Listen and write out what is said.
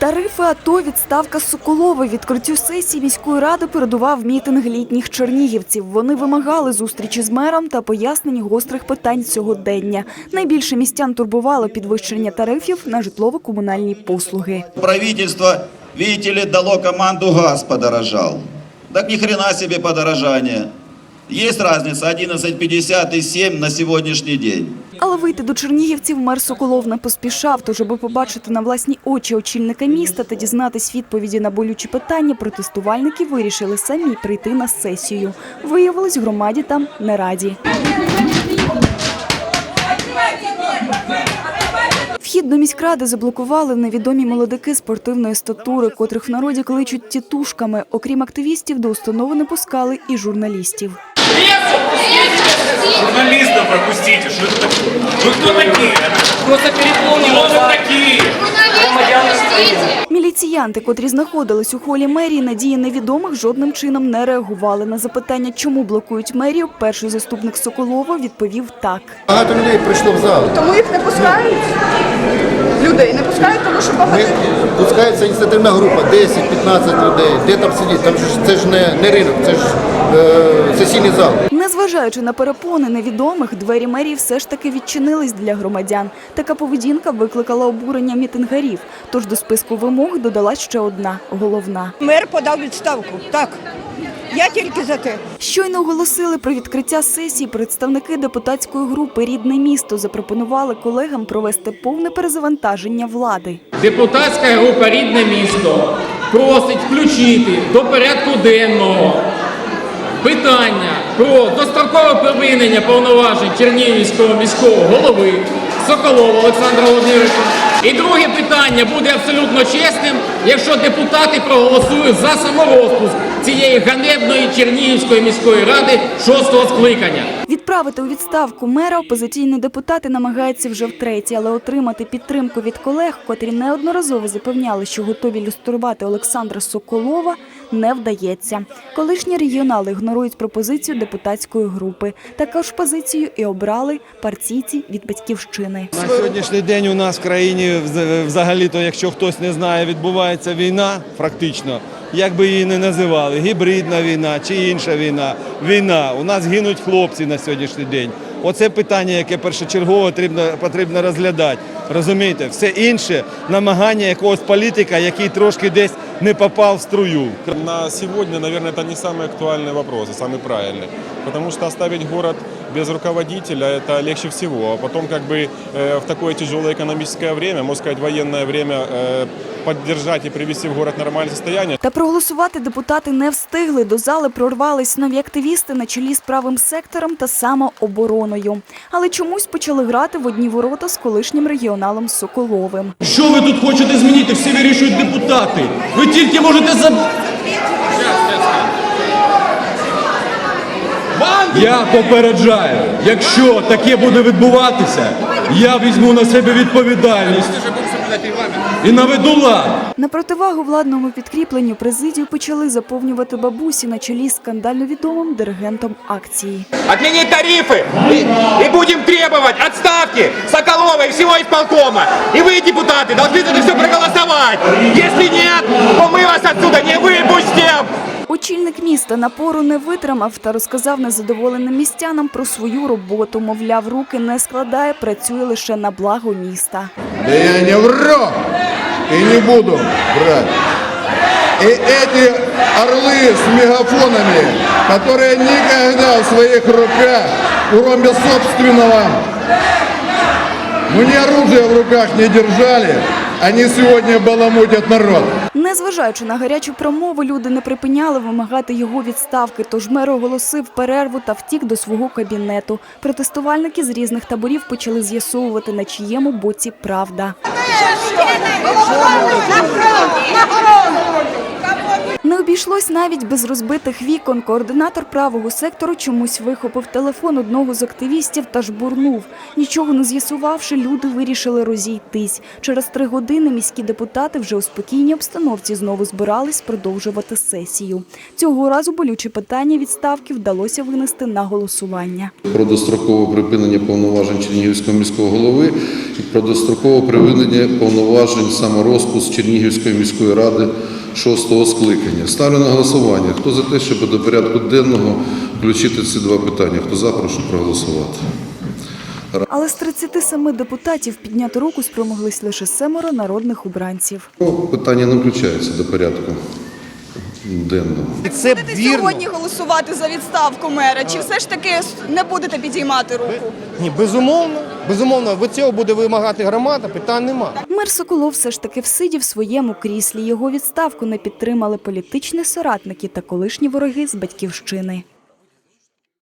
Тарифи АТО, відставка Соколова. Відкриттю сесії міської ради передував мітинг літніх чернігівців. Вони вимагали зустрічі з мером та пояснень гострих питань сьогодення. Найбільше містян турбувало підвищення тарифів на житлово-комунальні послуги. Правительство, ли, дало команду газ подорожал. Так ни хрена себе подорожание. Есть разница 11,50 и 7 на сегодняшний день. Але вийти до чернігівців мер Соколов не поспішав. Тож, аби побачити на власні очі очільника міста та дізнатись відповіді на болючі питання, протестувальники вирішили самі прийти на сесію. Виявилось, громаді там не раді. Вхід до міськради заблокували невідомі молодики спортивної статури, котрих в народі кличуть тітушками. Окрім активістів, до установи не пускали і журналістів. Журналистов пропустите, что это такое? Вы кто такие? Просто переполнено. Кто вы такие? Міліціянти, котрі знаходились у холі мерії, надії невідомих жодним чином не реагували на запитання, чому блокують мерію. Перший заступник Соколова відповів так. Багато людей прийшло в зал. Тому їх не пускають. Людей не пускають, тому що багато. Ми, пускається ініціативна група, 10-15 людей. Де там сидіти? Там ж це ж не, не ринок, це ж е, сесійний зал. Незважаючи на перепони невідомих, двері мерії все ж таки відчинились для громадян. Така поведінка викликала обурення мітингарів. Тож до списку вимог додалась ще одна головна. Мер подав відставку. Так. Я тільки за те. Щойно оголосили про відкриття сесії. Представники депутатської групи Рідне місто запропонували колегам провести повне перезавантаження влади. Депутатська група Рідне місто просить включити до порядку денного питання про дострокове припинення повноважень Чернігівського міського голови Соколова Олександра Володимировича. І друге питання буде абсолютно чесним, якщо депутати проголосують за саморозпуск цієї ганебної Чернігівської міської ради шостого скликання. Відправити у відставку мера опозиційні депутати намагаються вже втретє, але отримати підтримку від колег, котрі неодноразово запевняли, що готові люструвати Олександра Соколова, не вдається. Колишні регіонали ігнорують пропозицію депутатської групи. Така ж позицію і обрали партійці від батьківщини. На сьогоднішній день у нас в країні взагалі-то, якщо хтось не знає, відбувається війна, практично, як би її не називали, гібридна війна чи інша війна. Війна. У нас гинуть хлопці на сьогоднішній день. Оце питання, яке першочергово потрібно, потрібно розглядати. Розумієте, все інше намагання якогось політика, який трошки десь не попав в струю. На сегодня, наверное, это не самый актуальный вопрос, и самый правильный. Потому что оставить город без руководителя – это легче всего. А потом как бы э, в такое тяжелое экономическое время, можно сказать, военное время, э, поддержать и привести в город нормальное состояние. Та проголосувати депутати не встигли. До зали прорвались нові активісти на чолі з правим сектором та самообороною. Але чомусь почали грати в одні ворота з колишнім регіоналом Соколовим. Що ви тут хочете змінити? Всі вирішують депутати. Ви тільки можете за. Я попереджаю, якщо таке буде відбуватися, я візьму на себе відповідальність і наведу лад. На противагу владному підкріпленню президію почали заповнювати бабусі на чолі з скандально відомим диригентом акції. Отменить тарифы и, и будем требовать отставки Соколова и всего исполкома. И вы, депутаты, должны за это все проголосовать. Если нет, то мы вас отсюда не выпустим. Очільник міста напору не витримав та розказав незадоволеним містянам про свою роботу. Мовляв, руки не складає, працює лише на благо міста. Да я не вру и не буду врать. И эти орлы с мегафонами, которые никогда в своих руках, кроме собственного, ну не оружие в руках не держали, они сегодня баламутят народ. Незважаючи на гарячу промову, люди не припиняли вимагати його відставки. Тож мер оголосив перерву та втік до свого кабінету. Протестувальники з різних таборів почали з'ясовувати, на чиєму боці правда. Не обійшлось навіть без розбитих вікон. Координатор правого сектору чомусь вихопив телефон одного з активістів та жбурнув. Нічого не з'ясувавши, люди вирішили розійтись. Через три години міські депутати вже у спокійній обстановці знову збирались продовжувати сесію. Цього разу болюче питання відставки вдалося винести на голосування. про дострокове припинення повноважень Чернігівського міського голови і про дострокове припинення повноважень саморозпуск Чернігівської міської ради шостого скликання. Ставлю на голосування. Хто за те, щоб до порядку денного включити ці два питання? Хто за, прошу проголосувати. Але з 37 депутатів підняти руку спромоглись лише семеро народних обранців. Ну, Питання не включається до порядку денного. Це будете сьогодні голосувати за відставку мера? Чи все ж таки не будете підіймати руку? Ні, безумовно, безумовно, від цього буде вимагати громада, питань нема. Мер Соколов все ж таки всидів в своєму кріслі. Його відставку не підтримали політичні соратники та колишні вороги з батьківщини.